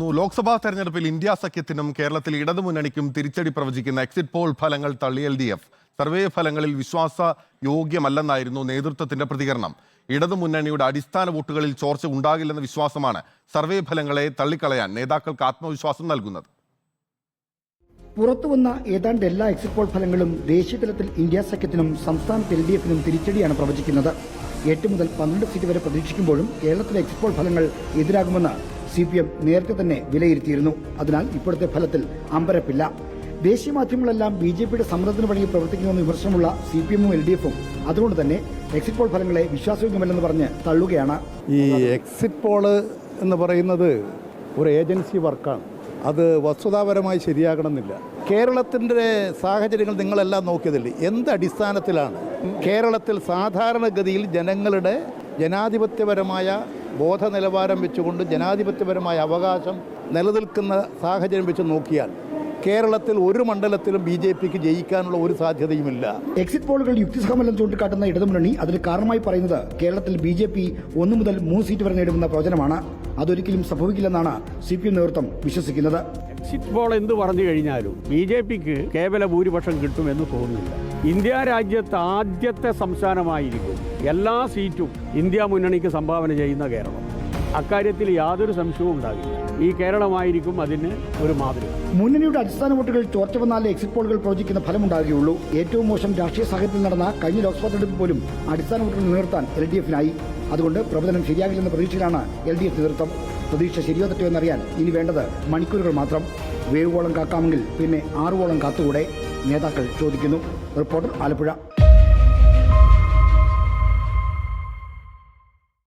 ലോക്സഭാ തെരഞ്ഞെടുപ്പിൽ ഇന്ത്യ സഖ്യത്തിനും കേരളത്തിൽ ഇടതുമുന്നണിക്കും തിരിച്ചടി പ്രവചിക്കുന്ന എക്സിറ്റ് പോൾ ഫലങ്ങൾ തള്ളി എൽ ഡി എഫ്. സർവേ ഫലങ്ങളിൽ വിശ്വാസ യോഗ്യമല്ലെന്നായിരുന്നു നേതൃത്വത്തിന്റെ പ്രതികരണം. ഇടതുമുന്നണിയുടെ അടിസ്ഥാന വോട്ടുകളിൽ ചോർച്ച ഉണ്ടാകില്ലെന്ന വിശ്വാസമാണ് സർവേ ഫലങ്ങളെ തള്ളിക്കളയാൻ നേതാക്കൾക്ക് ആത്മവിശ്വാസം നൽകുന്നത്. പുറത്തുവന്ന ഏതാണ്ട് എല്ലാ എക്സിറ്റ് പോൾ ഫലങ്ങളും ദേശീയതലത്തിൽ ഇന്ത്യ സഖ്യത്തിനും സംസ്ഥാനത്ത് എൽ ഡി എഫിനും തിരിച്ചടിയാണ് പ്രവചിക്കുന്നത്. എട്ട് മുതൽ പന്ത്രണ്ട് സീറ്റ് വരെ പ്രതീക്ഷിക്കുമ്പോഴും കേരളത്തിലെ എക്സിറ്റ് പോൾ ഫലങ്ങൾ എതിരാകുമെന്ന് സി പി എം നേരത്തെ തന്നെ വിലയിരുത്തിയിരുന്നു. അതിനാൽ ഇപ്പോഴത്തെ ഫലത്തിൽ അമ്പരപ്പില്ല. ദേശീയ മാധ്യമങ്ങളെല്ലാം ബി ജെ പിയുടെ സമ്മർദ്ദത്തിന് വഴി പ്രവർത്തിക്കുമെന്ന് വിമർശനമുള്ള സി പി എമ്മും എൽ ഡി എഫും അതുകൊണ്ട് തന്നെ എക്സിറ്റ് പോൾ ഫലങ്ങളെ വിശ്വാസയോഗ്യമല്ലെന്ന് പറഞ്ഞ് തള്ളുകയാണ്. ഈ എക്സിറ്റ് പോൾ എന്ന് പറയുന്നത് ഒരു ഏജൻസി വർക്കാണ്. അത് വസ്തുതാപരമായി ശരിയാകണമെന്നില്ല. കേരളത്തിന്റെ സാഹചര്യങ്ങൾ നിങ്ങളെല്ലാം നോക്കിയതില്ലേ? എന്ത് അടിസ്ഥാനത്തിലാണ്? കേരളത്തിൽ സാധാരണഗതിയിൽ ജനങ്ങളുടെ ജനാധിപത്യപരമായ ബോധ നിലവാരം വെച്ചുകൊണ്ട് ജനാധിപത്യപരമായ അവകാശം നിലനിൽക്കുന്ന സാഹചര്യം വെച്ച് നോക്കിയാൽ കേരളത്തിൽ ഒരു മണ്ഡലത്തിലും ബി ജെ പിക്ക് ജയിക്കാനുള്ള ഒരു സാധ്യതയുമില്ല. എക്സിറ്റ് പോളുകൾ യുക്തിസഹമല്ലെന്ന് ചൂണ്ടിക്കാട്ടുന്ന ഇടതുമുന്നണി അതിന് കാരണമായി പറയുന്നത് കേരളത്തിൽ ബി ജെ പി ഒന്നു മുതൽ മൂന്ന് സീറ്റ് വരെ നേടുമെന്ന പ്രവചനമാണ്. അതൊരിക്കലും സംഭവിക്കില്ലെന്നാണ് സി പി എം നേതൃത്വം വിശ്വസിക്കുന്നത്. എക്സിറ്റ് പോൾ എന്ത് പറഞ്ഞു കഴിഞ്ഞാലും ബി ജെ പിക്ക് കേവല ഭൂരിപക്ഷം കിട്ടുമെന്ന് തോന്നുന്നില്ല. ഇന്ത്യ രാജ്യത്ത് ആദ്യത്തെ സംസ്ഥാനമായിരിക്കും എല്ലാ സീറ്റും ഇന്ത്യ മുന്നണിക്ക് സംഭാവന ചെയ്യുന്ന കേരളം. അക്കാര്യത്തിൽ യാതൊരു സംശയവും ഉണ്ടാകില്ല ഈ കേരളമായിരിക്കും അതിന് ഒരു മാതൃക. മുന്നണിയുടെ അടിസ്ഥാന വോട്ടുകൾ ചോർച്ച വന്നാലേ എക്സിറ്റ് പോളുകൾ പ്രവചിക്കുന്ന ഫലമുണ്ടാകുകയുള്ളൂ. ഏറ്റവും മോശം രാഷ്ട്രീയ സാഹചര്യത്തിൽ നടന്ന കഴിഞ്ഞ ലോക്സഭാ തെരഞ്ഞെടുപ്പ് പോലും അടിസ്ഥാന വോട്ടുകൾ നിലനിർത്താൻ എൽ ഡി എഫിനായി. അതുകൊണ്ട് പ്രവചനം ശരിയാകില്ലെന്ന പ്രതീക്ഷയിലാണ് എൽ ഡി എഫ് നേതൃത്വം. പ്രതീക്ഷ ശരിയോ തെറ്റോ എന്നറിയാൻ ഇനി വേണ്ടത് മണിക്കൂറുകൾ മാത്രം. വേവുവോളം കാക്കാമെങ്കിൽ പിന്നെ ആറുവോളം കാത്തുകൂടെ. നേതാക്കൾ ചോദിക്കുന്നു. റിപ്പോർട്ടർ ആലപ്പുഴ.